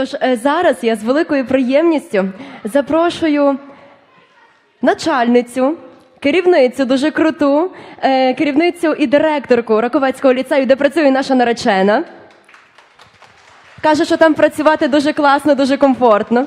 Тож е, зараз я з великою приємністю запрошую начальницю, керівницю дуже круту, е, керівницю і директорку Раковецького ліцею, де працює наша наречена. Каже, що там працювати дуже класно, дуже комфортно.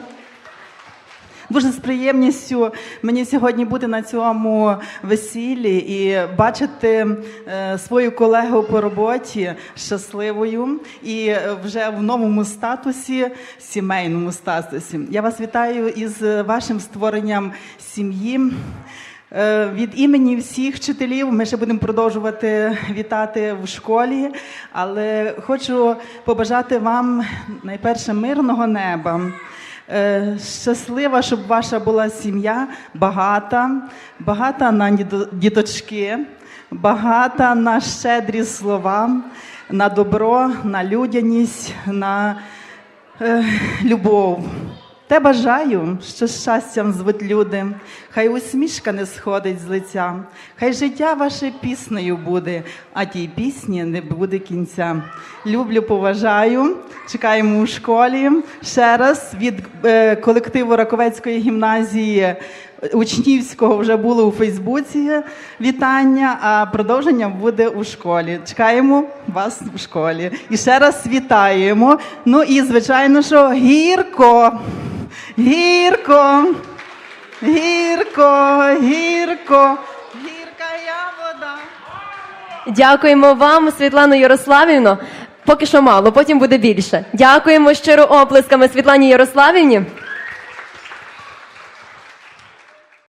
Дуже з приємністю мені сьогодні бути на цьому весіллі і бачити е, свою колегу по роботі щасливою і е, вже в новому статусі, сімейному статусі. Я вас вітаю із вашим створенням сім'ї. Е, Від імені всіх вчителів ми ще будемо продовжувати вітати в школі, але хочу побажати вам найперше мирного неба. Е, Щаслива, щоб ваша була сім'я багата, багата на діточки, багата на щедрі слова, на добро, на людяність, на е, любов. Те бажаю, що щастям звуть люди, хай усмішка не сходить з лиця, хай життя ваше піснею буде, а тій пісні не буде кінця. Люблю, поважаю, чекаємо у школі. Ще раз від е, колективу Раковецької гімназії учнівського вже було у Фейсбуці вітання, а продовження буде у школі. Чекаємо вас у школі. І ще раз вітаємо. Ну і звичайно, що гірко. Гірко, гірко, гірко, гірка я вода. Дякуємо вам, Світлано Ярославівно. Поки що мало, потім буде більше. Дякуємо щиро оплесками Світлані Ярославівні.